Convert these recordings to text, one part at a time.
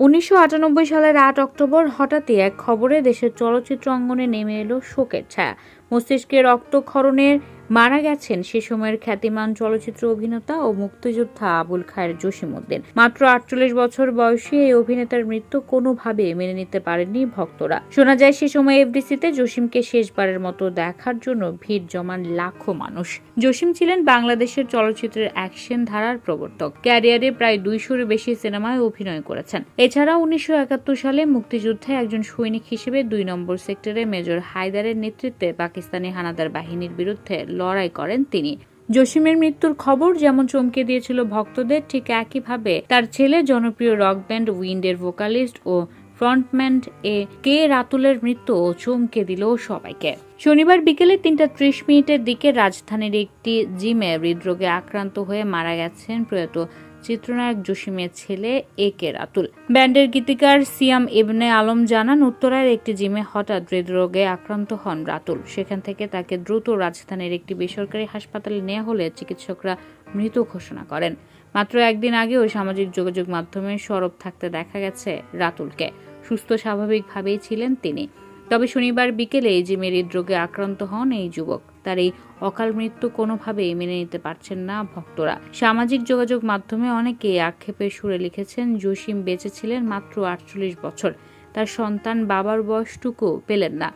উনিশশো আটানব্বই সালের আট অক্টোবর হঠাৎই এক খবরে দেশের চলচ্চিত্র অঙ্গনে নেমে এলো শোকের ছায়া। মস্তিষ্কে রক্তক্ষরণের মারা গেছেন সে সময়ের খ্যাতিমান চলচ্চিত্র অভিনেতা ও মুক্তিযোদ্ধা আবুল খায়ের জসিমউদ্দিন। মাত্র আটচল্লিশ বছর বয়সী এই অভিনেতার মৃত্যু কোনোভাবে মেনে নিতে পারেননি ভক্তরা। শোনা যায় সে সময় এফডিসিতে জসিমকে শেষবারের মতো দেখার জন্য ভিড় জমান লাখো মানুষ। জসিম ছিলেন বাংলাদেশের চলচ্চিত্রের অ্যাকশন ধারার প্রবর্তক। ক্যারিয়ারে প্রায় দুইশোর বেশি সিনেমায় অভিনয় করেছেন। এছাড়া উনিশশো একাত্তর সালে মুক্তিযুদ্ধে একজন সৈনিক হিসেবে দুই নম্বর সেক্টরে মেজর হায়দারের নেতৃত্বে পাকিস্তানি হানাদার বাহিনীর বিরুদ্ধে লড়াই করেন তিনি। জসিমের মৃত্যুর খবর যেমন চমকে দিয়েছিল ভক্তদের, ঠিক একইভাবে তার ছেলে জনপ্রিয় রক ব্যান্ড উইন্ডের ভোকালিস্ট ও ফ্রন্টম্যান এ কে রাতুলের মৃত্যু চমকে দিল সবাইকে। শনিবার বিকেলে তিনটা ত্রিশ মিনিটের দিকে রাজধানীর একটি জিমে হৃদরোগে আক্রান্ত হয়ে মারা গেছেন প্রয়াত চিত্রনায়ক জসিমের ছেলে এ কে রাতুল। ব্যান্ডের গীতিকার সিয়াম ইবনে আলম জানান উত্তরার একটি জিমে হঠাৎ হৃদরোগে আক্রান্ত হন রাতুল। সেখান থেকে তাকে দ্রুত রাজধানীর একটি বেসরকারি হাসপাতালে নেওয়া হলে চিকিৎসকরা মৃত ঘোষণা করেন। মাত্র একদিন আগেও সামাজিক যোগাযোগ মাধ্যমে সরব থাকতে দেখা গেছে রাতুলকে। সুস্থ স্বাভাবিকভাবেই ছিলেন তিনি। তবে শনিবার বিকেলে জিমের হৃদরোগে আক্রান্ত হন এই যুবক। তার এই অকাল মৃত্যু কোনোভাবেই মেনে নিতে পারছেন না ভক্তরা। সামাজিক যোগাযোগ মাধ্যমে অনেকে আক্ষেপের সুরে লিখেছেন, জসিম বেঁচে ছিলেন মাত্র আটচল্লিশ বছর। তার সন্তান বাবার বয়সটুকু পেলেন না।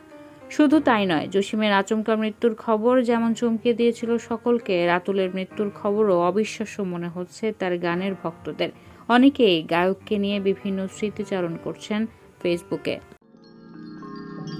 শুধু তাই নয়, জসিমের আচমকা মৃত্যুর খবর যেমন চমকে দিয়েছিল সকলকে, রাতুলের মৃত্যুর খবরও অবিশ্বাস্য মনে হচ্ছে তার গানের ভক্তদের। অনেকেই গায়ককে নিয়ে বিভিন্ন স্মৃতিচারণ করছেন ফেসবুকে।